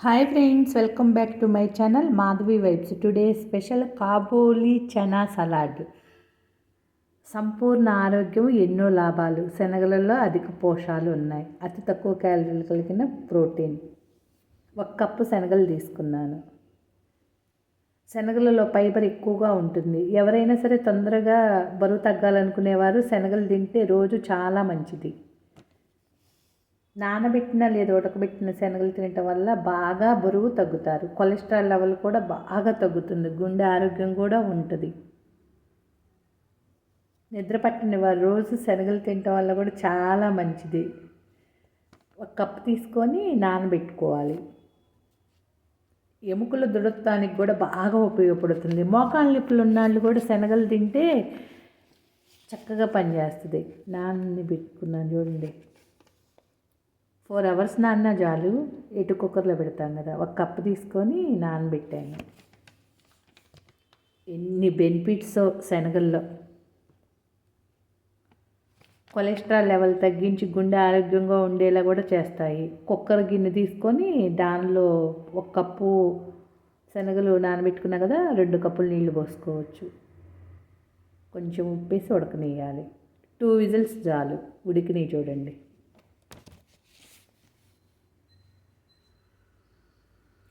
Hi friends welcome back to my channel Madhavi vibes today special kabuli chana salad సంపూర్ణ ఆరోగ్యం ఎన్నో లాభాలు. శనగలలో అధిక పోషాలు ఉన్నాయి. అతి తక్కువ క్యాలరీలు కలిగిన ప్రోటీన్ ఒక కప్పు శనగలు తీసుకున్నాను. శనగలలో ఫైబర్ ఎక్కువగా ఉంటుంది. ఎవరైనా సరే తొందరగా బరువు తగ్గాలనుకునేవారు శనగలు తింటే రోజు చాలా మంచిది. నానబెట్టిన లేదా ఉడకబెట్టిన శనగలు తినటం వల్ల బాగా బరువు తగ్గుతారు. కొలెస్ట్రాల్ లెవెల్ కూడా బాగా తగ్గుతుంది. గుండె ఆరోగ్యం కూడా ఉంటుంది. నిద్ర పట్టిన వారు రోజు శనగలు తినటం వల్ల కూడా చాలా మంచిది. ఒక కప్పు తీసుకొని నానబెట్టుకోవాలి. ఎముకల దృఢత్వానికి కూడా బాగా ఉపయోగపడుతుంది. మోకాళ్ళ నిప్పులు ఉన్నాళ్ళు కూడా శనగలు తింటే చక్కగా పనిచేస్తుంది. నాన్ని పెట్టుకున్నాను చూడండి. ఫోర్ అవర్స్ నాన్న చాలు ఎటు కుక్కర్లో పెడతాం కదా ఒక కప్పు తీసుకొని నానబెట్టాను. ఎన్ని బెనిఫిట్స్ శనగల్లో. కొలెస్ట్రాల్ లెవెల్ తగ్గించి గుండె ఆరోగ్యంగా ఉండేలా కూడా చేస్తాయి. కుక్కర్ గిన్నె తీసుకొని దానిలో ఒక కప్పు శనగలు నానబెట్టుకున్నా కదా రెండు కప్పులు నీళ్ళు పోసుకోవచ్చు. కొంచెం ఉప్పేసి ఉడకనియాలి టూ విజిల్స్ చాలు ఉడికినాయి చూడండి.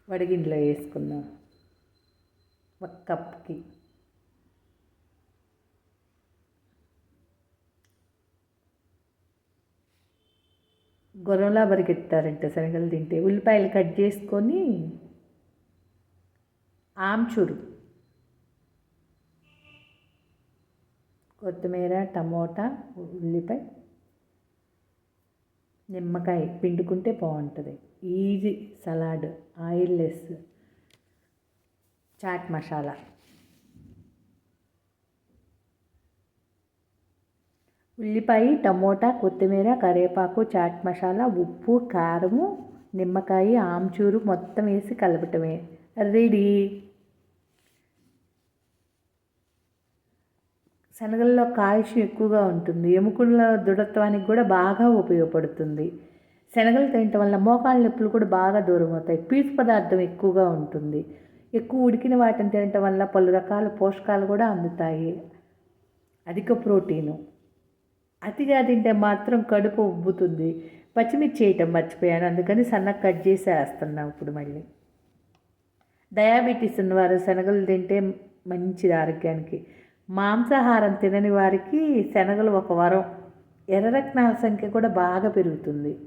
వడిగింట్లో వేసుకుందాం. ఒక కప్కి గొర్రెలా బరిగెత్తారంట శనగలు తింటే. ఉల్లిపాయలు కట్ చేసుకొని ఆమ్చూరు. కొత్తిమీర టమోటా ఉల్లిపాయ. నిమ్మకాయ పిండుకుంటే బాగుంటుంది. Easy salad oil less chaat masala ఉల్లిపాయ టమోటా కొత్తిమీర కరివేపాకు చాట్ మసాలా ఉప్పు కారము నిమ్మకాయ ఆమ్చూరు మొత్తం వేసి కలపటమే. రెడీ శనగల్లో కాల్షియం ఎక్కువగా ఉంటుంది. ఎముకల దృఢత్వానికి కూడా బాగా ఉపయోగపడుతుంది. శనగలు తినటం వల్ల మోకాళ్ళ నొప్పులు కూడా బాగా దూరం అవుతాయి. పీచు పదార్థం ఎక్కువగా ఉంటుంది. ఎక్కువ ఉడికిన వాటిని తినటం వల్ల పలు రకాల పోషకాలు కూడా అందుతాయి. అధిక ప్రోటీను. అతిగా తింటే మాత్రం కడుపు ఉబ్బుతుంది. పచ్చిమిర్చి చేయటం మర్చిపోయాను. అందుకని సన్నగా కట్ చేసి వేస్తున్నాం ఇప్పుడు మళ్ళీ. డయాబెటీస్ ఉన్నవారు శనగలు తింటే మంచిది ఆరోగ్యానికి. మాంసాహారం తినని వారికి శనగలు ఒక వరం. ఎర్రరత్నాల సంఖ్య కూడా బాగా పెరుగుతుంది.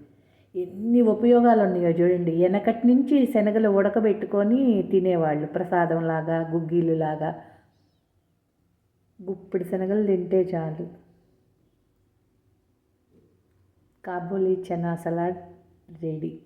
ఎన్ని ఉపయోగాలు ఉన్నాయో చూడండి. వెనకటి నుంచి శనగలు ఉడకబెట్టుకొని తినేవాళ్ళు. ప్రసాదంలాగా గుగ్గిలులాగా గుప్పిడి శనగలు తింటే చాలు. Kabuli chana salad ready.